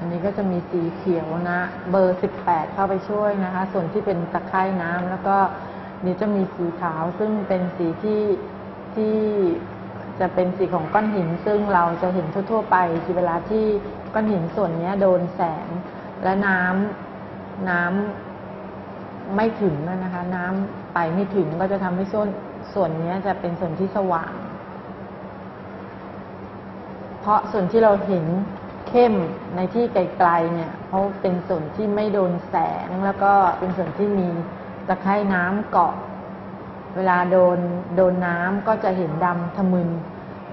อันนี้ก็จะมีสีเขียวนะ เบอร์ 18 เข้าไปช่วยนะคะ ส่วนที่เป็นตะไคร่น้ำแล้วก็นี่จะมีสีขาวซึ่งเป็นสีที่ที่จะเป็นสีของก้อนหิน ซึ่งเราจะเห็นทั่ว ๆ ไปที่เวลาที่ก้อนหินส่วนนี้โดนแสง และน้ำน้ำไม่ถึงนะคะ น้ำไปไม่ถึงก็จะทำให้ส่วนส่วนนี้จะเป็นส่วนที่สว่าง เพราะส่วนที่เราเห็น เข้มในที่ไกลๆเนี่ยเพราะเป็นส่วนที่ไม่โดนแสงแล้วก็เป็นส่วนที่มีตะไคร่น้ำเกาะ เวลาโดนโดนน้ำก็จะเห็นดำทะมึน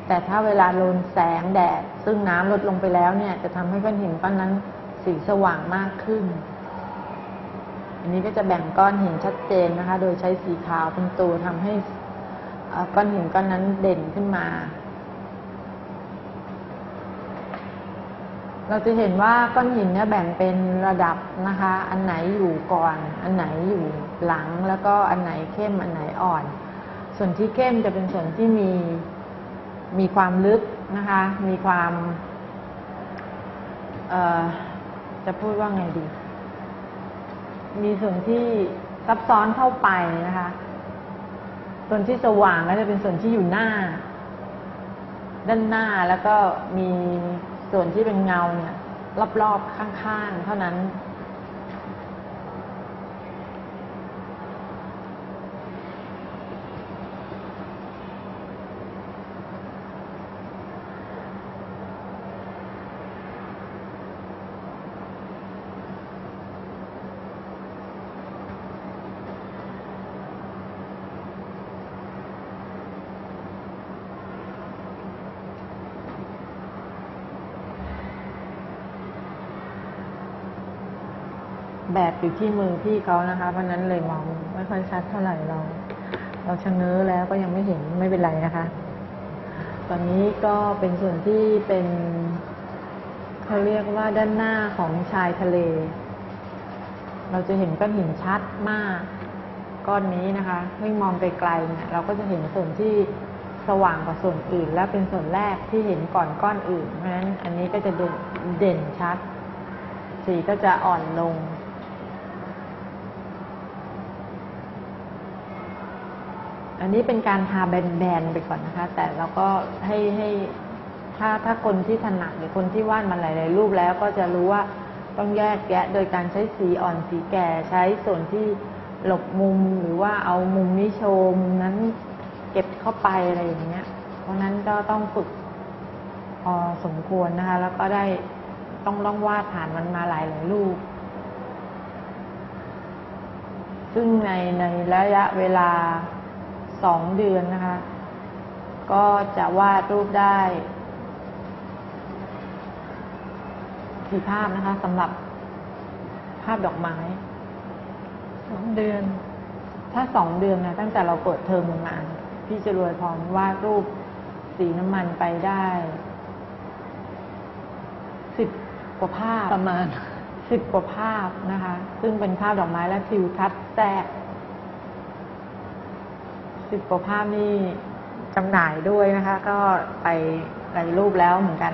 แต่ถ้าเวลาโดนแสงแดด ซึ่งน้ำลดลงไปแล้วเนี่ย จะทำให้ก้อนหินก้อนนั้นสีสว่างมากขึ้น อันนี้ก็จะแบ่งก้อนหินชัดเจนนะคะ โดยใช้สีขาวเป็นตัวทำให้ก้อนหินก้อนนั้นเด่นขึ้นมา เราจะเห็นว่าก้อนหินเนี่ยแบ่งเป็นระดับนะคะ อันไหนอยู่ก่อน อันไหนอยู่หลัง แล้วก็อันไหนเข้ม อันไหนอ่อน ส่วนที่เข้มจะเป็นส่วนที่มีมีความลึกนะคะ มีความเอ่อจะพูดว่าไงดี มีส่วนที่ซับซ้อนเข้าไปนะคะ ส่วนที่สว่างก็จะเป็นส่วนที่อยู่หน้า ด้านหน้าแล้วก็มี ส่วนที่เป็นเงาเนี่ยรอบๆข้างๆเท่านั้น แบบอยู่ที่มือพี่เขานะคะเพราะนั้นเลยมองไม่ค่อยชัดเท่าไหร่เรา เราชะเง้อแล้วก็ยังไม่เห็นไม่เป็นไรนะคะ ตอนนี้ก็เป็นส่วนที่เป็นเขาเรียกว่าด้านหน้าของชายทะเล เราจะเห็นก้อนหินชัดมากก้อนนี้นะคะให้มองไกลๆเนี่ยเราก็จะเห็นส่วนที่สว่างกว่าส่วนอื่น และเป็นส่วนแรกที่เห็นก่อนก้อนอื่น เพราะฉะนั้นอันนี้ก็จะเด่นชัด สีก็จะอ่อนลง อันนี้เป็นการทาแบนๆไปก่อนนะคะ แต่เราก็ให้ให้ถ้าถ้าคนที่ถนัดหรือคนที่วาดมาหลายๆรูปแล้วก็จะรู้ว่าต้องแยกแยะโดยการใช้สีอ่อนสีแก่ใช้ส่วนที่หลบมุมหรือว่าเอามุมนี้โชว์มุมนั้นเก็บเข้าไปอะไรอย่างเงี้ย เพราะนั้นก็ต้องฝึกพอสมควรนะคะ แล้วก็ได้ต้องล่องวาดผ่านมันมาหลายหลายๆรูป ซึ่งในในระยะเวลา สองเดือนนะคะ ก็จะวาดรูปได้สี่ภาพนะคะสำหรับภาพดอกไม้สองเดือน ถ้าสองเดือนนะตั้งแต่เราเปิดเทอมมาพี่จะรวยพร้อมวาดรูปสีน้ำมันไปได้สิบกว่าภาพประมาณสิบกว่าภาพนะคะ ซึ่งเป็นภาพดอกไม้และทิวทัศน์แทรก สิบกว่าภาพนี่จำหน่ายด้วยนะคะ ก็ไปหลายรูปแล้วเหมือนกัน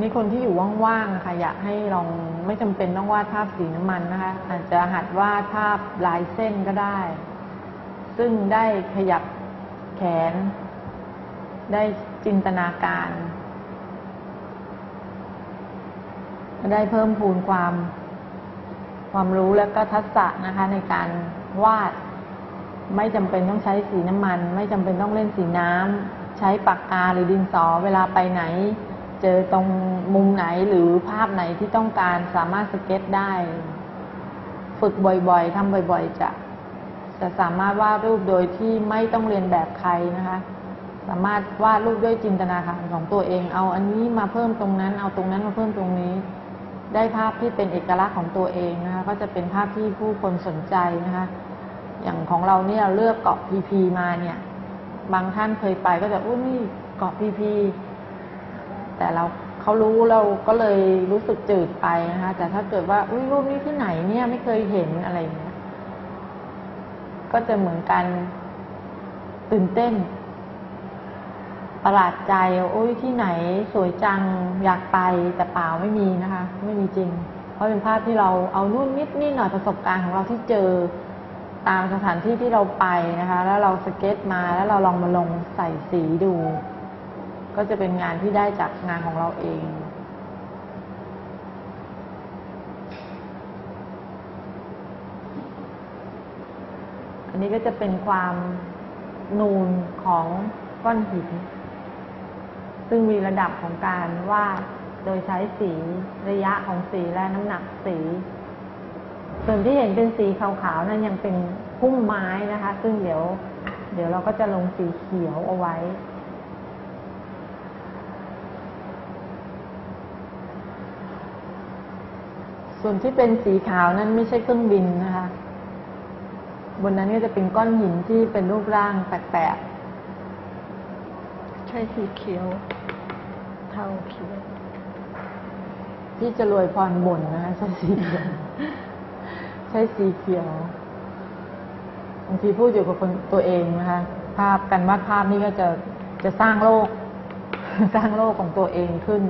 นี่คนที่อยู่ว่างๆนะคะอยากให้ลองไม่จำเป็นต้องวาดภาพสีน้ำมันนะคะ อาจจะหัดวาดภาพลายเส้นก็ได้ ซึ่งได้ขยับแขน ได้จินตนาการ ได้เพิ่มพูนความความรู้และก็ทักษะนะคะในการ วาด ไม่จำเป็นต้องใช้สีน้ำมัน ไม่จำเป็นต้องเล่นสีน้ำใช้ปากกาหรือดินสอเวลาไปไหน เจอตรงมุมไหนหรือภาพไหนที่ต้องการสามารถสเก็ตได้ ฝึกบ่อยๆทำบ่อยๆจะจะสามารถวาดรูปโดยที่ไม่ต้องเรียนแบบใครนะคะ สามารถวาดรูปด้วยจินตนาการของตัวเอง เอาอันนี้มาเพิ่มตรงนั้น เอาตรงนั้นมาเพิ่มตรงนี้ ได้ภาพที่เป็นเอกลักษณ์ของตัวเองนะคะก็จะเป็นภาพที่ผู้คนสนใจนะคะอย่างของเราเนี่ยเลือกเกาะพีพีมาเนี่ย บางท่านเคยไปก็จะอุ้ยนี่เกาะพีพีแต่เราเขารู้เราก็เลยรู้สึกจืดไปนะคะแต่ถ้าเกิดว่าอุ้ยรูปนี้ที่ไหนเนี่ยไม่เคยเห็นอะไรเงี้ยก็จะเหมือนกันตื่นเต้น ประหลาดใจโอ้ยที่ไหนสวยจังอยากไปแต่เปล่าไม่มีนะคะ ไม่มีจริง เพราะเป็นภาพที่เราเอานู่นนิดนี่หน่อยประสบการณ์ของเราที่เจอตามสถานที่ที่เราไปนะคะ แล้วเราสเก็ตมาแล้วเราลองมาลงใส่สีดู ก็จะเป็นงานที่ได้จากงานของเราเองอันนี้ก็จะเป็นความนูนของก้อนหิน ซึ่งมีระดับของการวาดโดยใช้สีระยะของสีและน้ำหนักสี ส่วนที่เห็นเป็นสีขาวๆนั่นยังเป็นพุ่มไม้นะคะ ซึ่งเดี๋ยว เดี๋ยวเราก็จะลงสีเขียวเอาไว้ส่วนที่เป็นสีขาวนั้นไม่ใช่เครื่องบินนะคะ บนนั้นก็จะเป็นก้อนหินที่เป็นรูปร่างแปลกๆ ใช้สีเขียว เทาเขียวๆที่จะรวยพรบ่นนะคะใช้สีเขียวใช้สีเขียวบางทีพูดอยู่กับคนตัวเองนะคะ ภาพกันวาดภาพนี่ก็จะจะสร้างโลก สร้างโลกของตัวเองขึ้น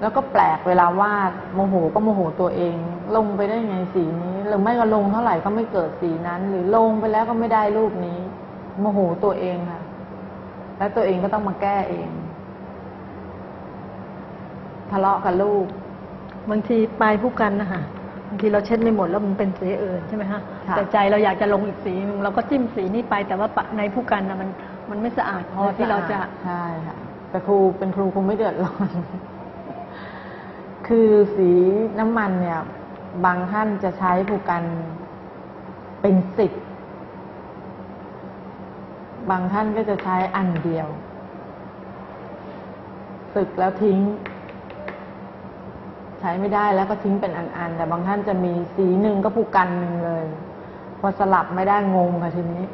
แล้วก็แปลกเวลาวาดโมโหก็โมโหตัวเอง ลงไปได้ไงสีนี้หรือไม่ก็ลงเท่าไหร่ก็ไม่เกิดสีนั้น หรือลงไปแล้วก็ไม่ได้รูปนี้ โมโหตัวเองค่ะ แล้วตัวเองก็ต้องมาแก้เอง ทะเลาะกับลูก บางทีปลายผู้กันนะคะบางทีเราเช็ดไม่หมดแล้วมันเป็นสีอื่นใช่ไหมฮะค่ะแต่ใจเราอยากจะลงอีกสีหนึงเราก็จิ้มสีนี้ไป แต่ว่าปะในผู้กันนะมันมันไม่สะอาดพอที่เราจะใช่ค่ะแต่ครูเป็นครูคงไม่เดือดร้อนคือสีน้ำมันเนี่ย บางท่านจะใช้ผูกกันเป็นสิบ บางท่านก็จะใช้อันเดียว สึกแล้วทิ้ง ใช้ไม่ได้แล้วก็ทิ้งเป็นอันๆ แต่บางท่านจะมีสีหนึ่งก็ผูกกันหนึ่งเลย พอสลับไม่ได้งงค่ะทีนี้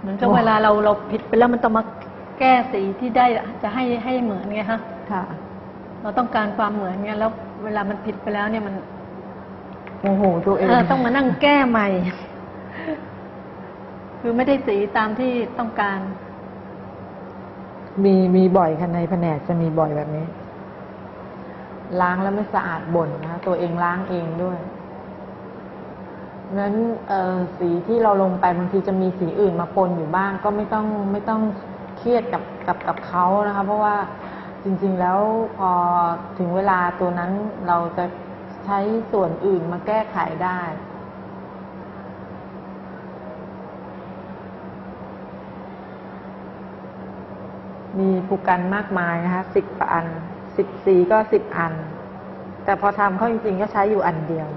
เหมือนกับเวลาเราเราผิดไปแล้วมันต้องมาแก้สีที่ได้จะให้ให้เหมือนไงฮะค่ะ เราต้องการความเหมือนไงแล้วเวลามันผิดไปแล้วเนี่ยมันโมโหตัวเองเออต้องมานั่งแก้ใหม่ คือไม่ได้สีตามที่ต้องการ มีมีบ่อยค่ะในแผนกจะมีบ่อยแบบนี้ ล้างแล้วไม่สะอาดบ่นนะคะตัวเองล้างเองด้วยนั้นเอ่อสีที่เราลงไปบางทีจะมีสีอื่นมาปนอยู่บ้าง ก็ไม่ต้องไม่ต้องเครียดกับกับกับเขานะคะ เพราะว่าจริง ๆ แล้วพอถึงเวลาตัวนั้นเราจะใช้ส่วนอื่นมาแก้ไขได้ มีผูกันมากมายนะคะสิบอันสิบสีก็สิบอัน แต่พอทำเข้าจริงๆ ก็ใช้อยู่อันเดียว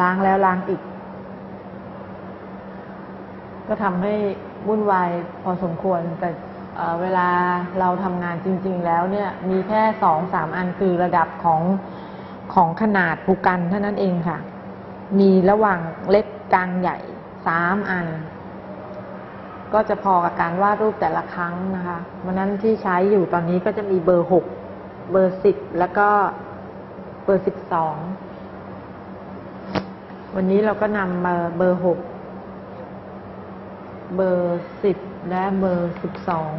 ล้างแล้วล้างอีก ก็ทำให้วุ่นวายพอสมควร แต่เเวลาเราทำงานจริง ๆ แล้วเนี่ย มีแค่สองสามอันคือระดับของของขนาดผูกกันเท่านั้นเองค่ะ มีระหว่างเล็กกลางใหญ่สามอัน ก็จะพอกับการวาดรูปแต่ละครั้งนะคะวันนั้นที่ใช้อยู่ตอนนี้ก็จะมีเบอร์หกเบอร์สิบแล้วก็เบอร์สิบสองวันนี้เราก็นำมาเบอร์หกเบอร์สิบและเบอร์สิบสอง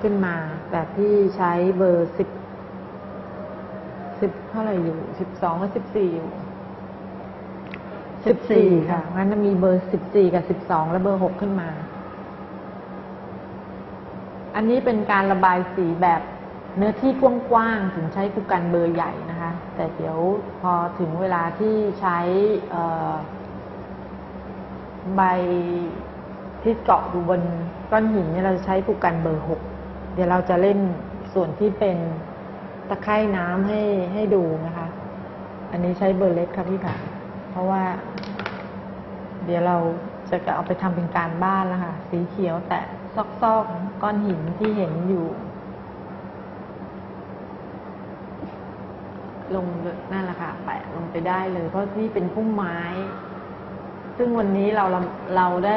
ขึ้นมา แต่ที่ใช้เบอร์สิบสิบเท่าไหร่อยู่สิบสองและสิบสี่อยู่ สิบสี่ค่ะ งั้นจะมีเบอร์สิบสี่กับสิบสองและเบอร์หกขึ้นมา อันนี้เป็นการระบายสีแบบเนื้อที่กว้างๆถึงใช้ผูกกันเบอร์ใหญ่นะคะ แต่เดี๋ยวพอถึงเวลาที่ใช้ใบที่เกาะอยู่บนก้อนหินเนี่ยเราจะใช้ผูกกันเบอร์หกเดี๋ยวเราจะเล่นส่วนที่เป็นตะไคร่น้ำให้ให้ดูนะคะ อันนี้ใช้เบอร์เล็กครับพี่ค่ะ เพราะว่า เดี๋ยวเราจะเอาไปทำเป็นการบ้านแล้วค่ะ สีเขียวแตะซอกๆก้อนหินที่เห็นอยู่ ลงนั่นแหละค่ะแปะลงไปได้เลย เพราะที่เป็นพุ่มไม้ ซึ่งวันนี้เราเราได้